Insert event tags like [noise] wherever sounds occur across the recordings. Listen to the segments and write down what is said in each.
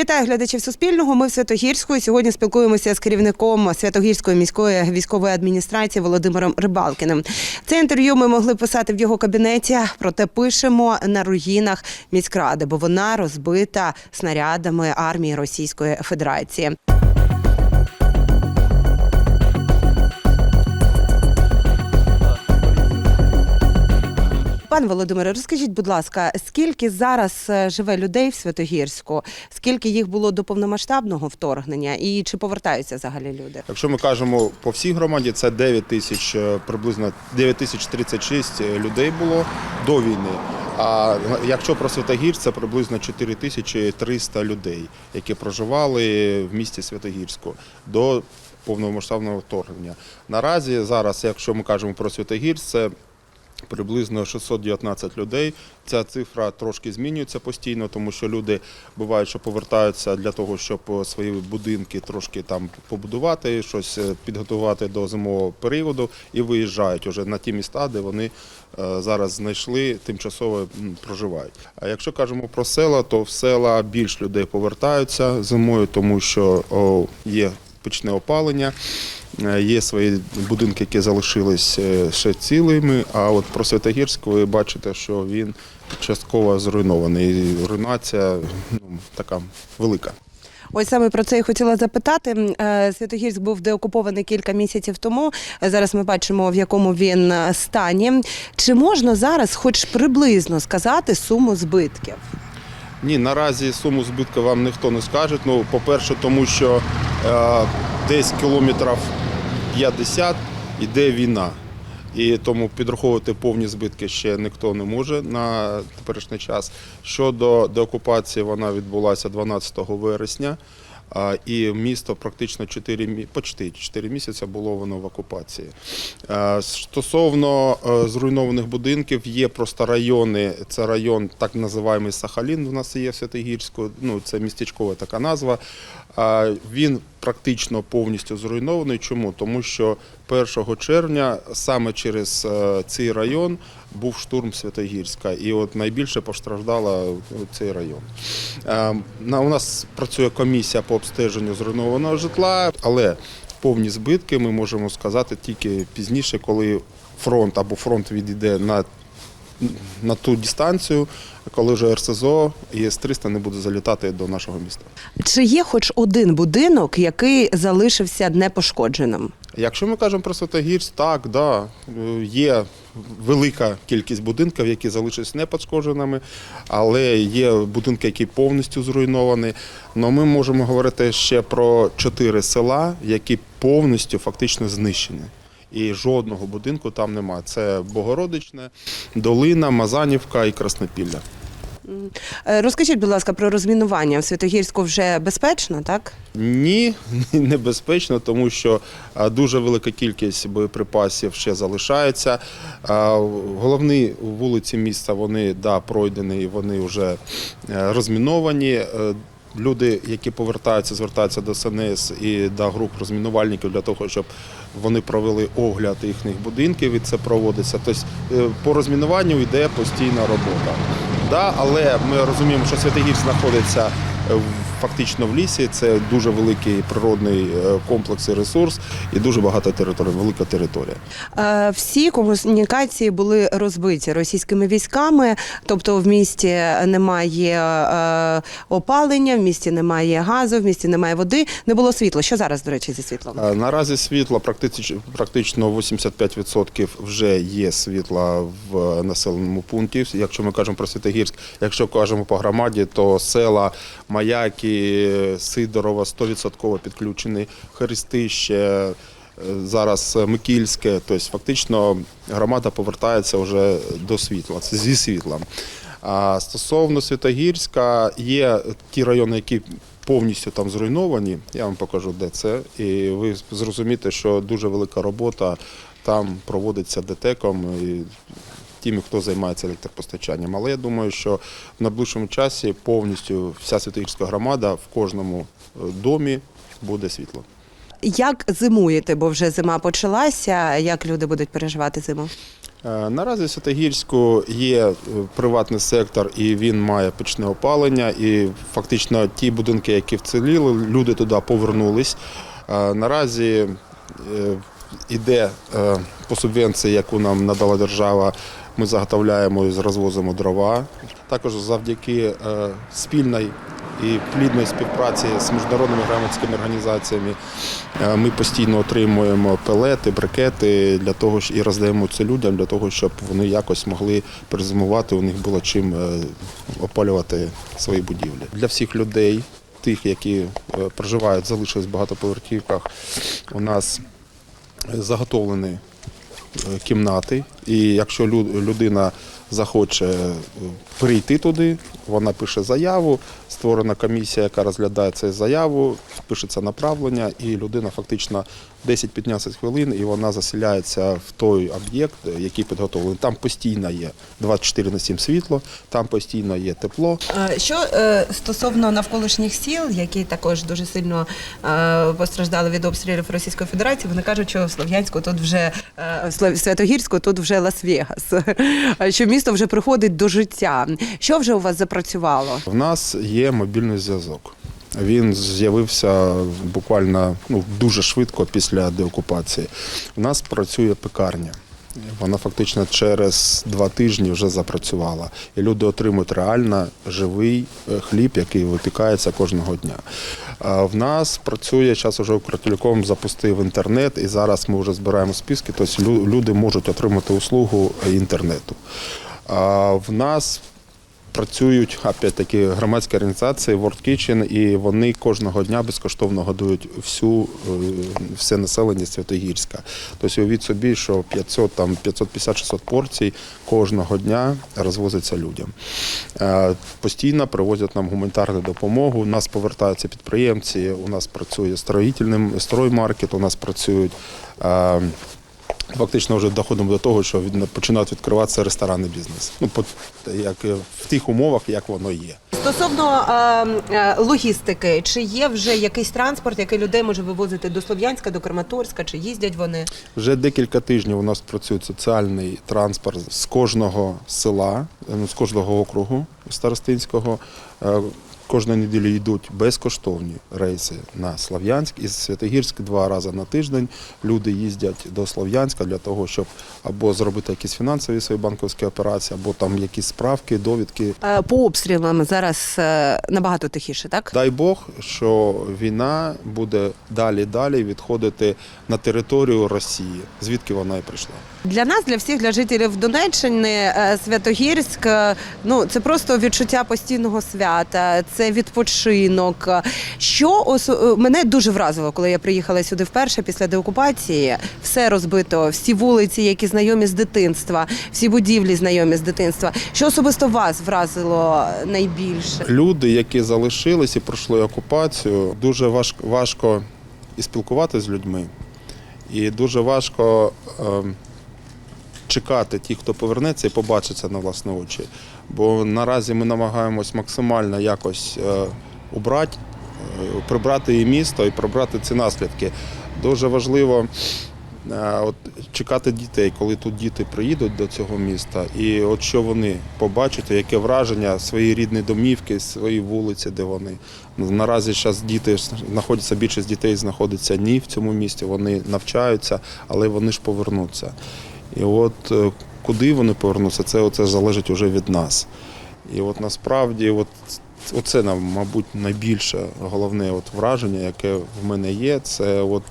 Вітаю глядачів Суспільного. Ми в Святогірську. І Сьогодні спілкуємося з керівником Святогірської міської військової адміністрації Володимиром Рибалкіним. Це інтерв'ю ми могли писати в його кабінеті, проте пишемо на руїнах міськради, бо вона розбита снарядами армії Російської Федерації. Пане Володимире, розкажіть, будь ласка, скільки зараз е, живе людей в Святогірську? Скільки їх було до повномасштабного вторгнення, і чи повертаються взагалі люди? Якщо ми кажемо по всій громаді, це 9 тисяч, е, приблизно 9 тисяч 36 людей було до війни. А якщо про Святогір, це приблизно 4 тисячі 300 людей, які проживали в місті Святогірську до повномасштабного вторгнення. Наразі зараз, якщо ми кажемо про Святогір, це Приблизно 619 людей. Ця цифра трошки змінюється постійно, тому що люди бувають, що повертаються для того, щоб свої будинки трошки там побудувати, щось е, підготувати до зимового періоду і виїжджають уже на ті міста, де вони е, зараз знайшли, тимчасово проживають. А якщо кажемо про села, то в села більш людей повертаються зимою, тому що є печне опалення. Е, Є свої будинки, які залишились е, ще цілими. А от про Святогірськ ви бачите, що він частково зруйнований. І руйнація ну, така велика. Ось саме про це і хотіла запитати. Е, Святогірськ був деокупований кілька місяців тому. Зараз ми бачимо, в якому він стані. Чи можна зараз, хоч приблизно, сказати суму збитків? Ні, наразі суму збитку вам ніхто не скаже. Ну, по-перше, тому що е, десь кілометрів 50 йде війна. І тому підраховувати повні збитки ще ніхто не може на теперішній час. Щодо деокупації, вона відбулася 12 вересня. І місто практично 4, почти 4 місяці було воно в окупації. Стосовно е, зруйнованих будинків, є просто райони. Це район, так називаємий Сахалін. У нас є в Святогірську. Ну це містечкова така назва. Він практично повністю зруйнований. Чому? Тому що 1 червня саме через е, цей район був штурм Святогірська, і от найбільше постраждала цей район. Е, У нас працює комісія по обстеженню зруйнованого житла, але повні збитки ми можемо сказати тільки пізніше, коли фронт або фронт відійде на, на ту дистанцію, коли вже РСЗО і С-300 не буде залітати до нашого міста. Чи є хоч один будинок, який залишився непошкодженим? Якщо ми кажемо про Святогірськ, так, да, є велика кількість будинків, які залишились непошкодженими, але є будинки, які повністю зруйновані. Але ми можемо говорити ще про чотири села, які повністю фактично знищені. І жодного будинку там немає. Це Богородичне, Долина, Мазанівка і Краснопілля. Е, Розкажіть, будь ласка, про розмінування в Святогірську вже безпечно, так? Ні, [laughs] небезпечно, тому що дуже велика кількість боєприпасів ще залишається. А, Головні вулиці міста вони да, пройдені, вони вже е, розміновані. Е, Люди, які повертаються, звертаються до СНС і до груп розмінувальників для того, щоб вони провели огляд їхніх будинків, і це проводиться. Тобто е, по розмінуванню йде постійна робота. Да, але ми розуміємо, що Святогір знаходиться в- фактично в лісі. Це дуже великий природний е, комплекс і ресурс, і дуже багата територія, велика територія. Е, Всі комунікації були розбиті російськими військами, тобто в місті немає е, опалення, в місті немає газу, в місті немає води, не було світла. Що зараз, до речі, зі світлом? Наразі світла практично практично 85% вже є світла в населеному пункті. Якщо ми кажемо про Святогірськ, якщо кажемо по громаді, то села Маяки, Сидорова 100% підключені, Христище. е, Зараз Микільське, тобто фактично громада повертається вже до світла, зі світлом. А стосовно Святогірська, є ті райони, які повністю там зруйновані. Я вам покажу, де це. І ви зрозумієте, що дуже велика робота там проводиться ДТЕКом і тими, хто займається електропостачанням. Але я думаю, що в найближчому часі повністю вся Святогірська громада в кожному е, домі буде світло. Як зимуєте, бо вже зима почалася. Як люди будуть переживати зиму? Е, Наразі в Святогірську є е, приватний сектор, і він має печне опалення. І фактично ті будинки, які вціліли, люди туди повернулись. Наразі йде по субвенції, яку нам надала держава. Ми заготовляємо і розвозимо дрова. Також завдяки е, спільної і плідної співпраці з міжнародними громадськими організаціями е, ми постійно отримуємо пелети, брикети для того і роздаємо це людям для того, щоб вони якось могли перезимувати. У них було чим е, опалювати свої будівлі. Для всіх людей, тих, які е, проживають, залишились в багатоповерхівках, у нас заготовлені е, кімнати. І якщо лю- людина захоче е, прийти туди, вона пише заяву, створена комісія, яка розглядає цю заяву, пишеться направлення, і людина фактично 10-15 хвилин і вона заселяється в той об'єкт, який підготовлений. Там постійно є 24 на 7 світло, там постійно є тепло. Е, Що е, стосовно навколишніх сіл, які також дуже сильно постраждали від обстрілів Російської Федерації, вони кажуть, що Слов'янську тут вже Святогірську тут вже Лас-Вегас, [laughs] місто вже приходить до життя. Що вже у вас запрацювало? В нас є мобільний зв'язок. Він з'явився буквально ну, дуже швидко після деокупації. У нас працює пекарня. Вона фактично через два тижні вже запрацювала. І люди отримують реально живий е, хліб, який випікається кожного дня. В нас працює зараз вже Укртелеком запустив інтернет, і зараз ми вже збираємо списки, тобто люди можуть отримати услугу інтернету. В нас Працюють опять-таки громадські організації World Kitchen, і вони кожного дня безкоштовно годують всю е, все населення Святогірська. Тобто уявіть собі, що 500 там 550-600 порцій кожного дня розвозиться людям. Е, Постійно привозять нам гуманітарну допомогу. У нас повертаються підприємці. У нас працює строїтельний строймаркет. У нас працюють. Е, Фактично вже доходимо до того, що починають відкриватися ресторанний бізнес. Ну, по- як е, в тих умовах, як воно є. Стосовно е, е, логістики, чи є вже якийсь транспорт, який людей може вивозити до Слов'янська, до Краматорська, чи їздять вони? Вже декілька тижнів у нас працює соціальний транспорт з кожного села, е, ну, з кожного округу старостинського. Кожної неділі йдуть безкоштовні рейси на Слов'янськ із Святогірськ два рази на тиждень. Люди їздять до Слов'янська для того, щоб або зробити якісь фінансові свої банківські операції, або там якісь справки, довідки. Е, По обстрілам зараз е, набагато тихіше, так? Дай Бог, що війна буде далі далі відходити на територію Росії, звідки вона і прийшла. Для нас, для всіх, для жителів Донеччини, е, Святогірськ, ну це просто відчуття постійного свята, це відпочинок. Що осо- е, мене дуже вразило, коли я приїхала сюди вперше після деокупації. Все розбито, всі вулиці, які знайомі з дитинства, всі будівлі знайомі з дитинства. Що особисто вас вразило найбільше? Люди, які залишились і пройшли окупацію, дуже важко, важко і спілкуватися з людьми, і дуже важко ем, чекати тих, хто повернеться і побачиться на власні очі. Бо наразі ми намагаємось максимально якось е, убрати, е, прибрати і місто і прибрати ці наслідки. Дуже важливо е, от, чекати дітей, коли тут діти приїдуть до цього міста, і от що вони побачать, яке враження свої рідні домівки, свої вулиці, де вони. Наразі зараз діти знаходяться, більшість дітей знаходиться ні в цьому місті, вони навчаються, але вони ж повернуться. І от куди вони повернуться, це оце залежить вже від нас. І от насправді, от, оце нам, мабуть, найбільше головне от враження, яке в мене є, це от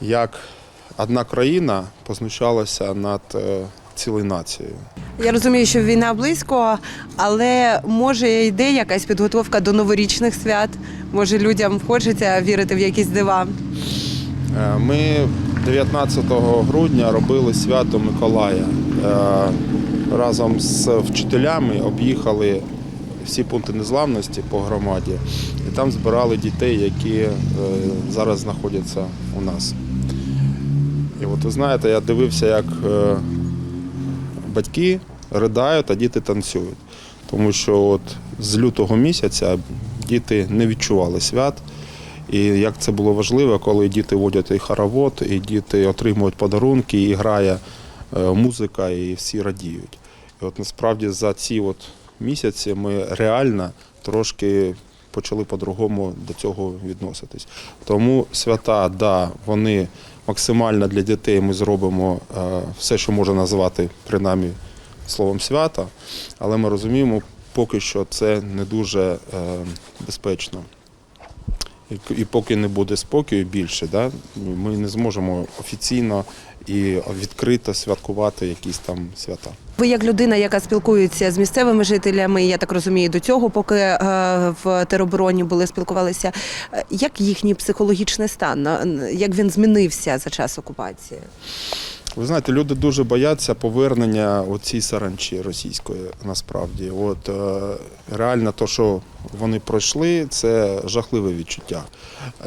як одна країна познущалася над е, цілою нацією. Я розумію, що війна близько, але може йде якась підготовка до новорічних свят. Може людям хочеться вірити в якісь дива. Е, Ми 19 грудня робили свято Миколая. Е, Разом з вчителями об'їхали всі пункти незламності по громаді і там збирали дітей, які е, зараз знаходяться у нас. І от ви знаєте, я дивився, як е, батьки ридають, а діти танцюють. Тому що от з лютого місяця діти не відчували свят. І як це було важливо, коли діти водять і хоровод, і діти отримують подарунки, і грає е, музика і всі радіють. І от насправді за ці от місяці ми реально трошки почали по-другому до цього відноситись. Тому свята, да, вони максимально для дітей ми зробимо е, все, що можна назвати принаймні словом свята, але ми розуміємо, поки що це не дуже е, безпечно. І, поки не буде спокою більше, да, ми не зможемо офіційно і відкрито святкувати якісь там свята. Ви як людина, яка спілкується з місцевими жителями, я так розумію, до цього, поки е, в теробороні були спілкувалися, е, як їхній психологічний стан, як він змінився за час окупації? Ви знаєте, люди дуже бояться повернення оцій саранчі російської насправді. От е, реально, то, що вони пройшли, це жахливе відчуття.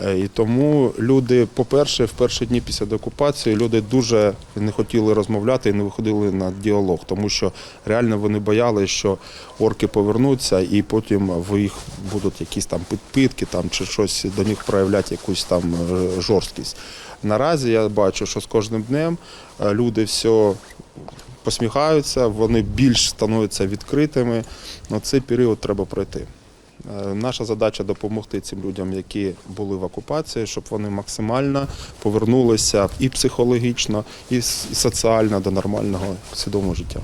Е, і тому люди, по-перше, в перші дні після деокупації люди дуже не хотіли розмовляти і не виходили на діалог, тому що реально вони боялися, що орки повернуться і потім в їх будуть якісь там підпитки там, чи щось до них проявляти якусь там е, жорсткість. Наразі я бачу, що з кожним днем е, люди все посміхаються, вони більш становляться відкритими. Ну, цей період треба пройти. Е, Наша задача допомогти цим людям, які були в окупації, щоб вони максимально повернулися і психологічно, і соціально до нормального свідомого життя.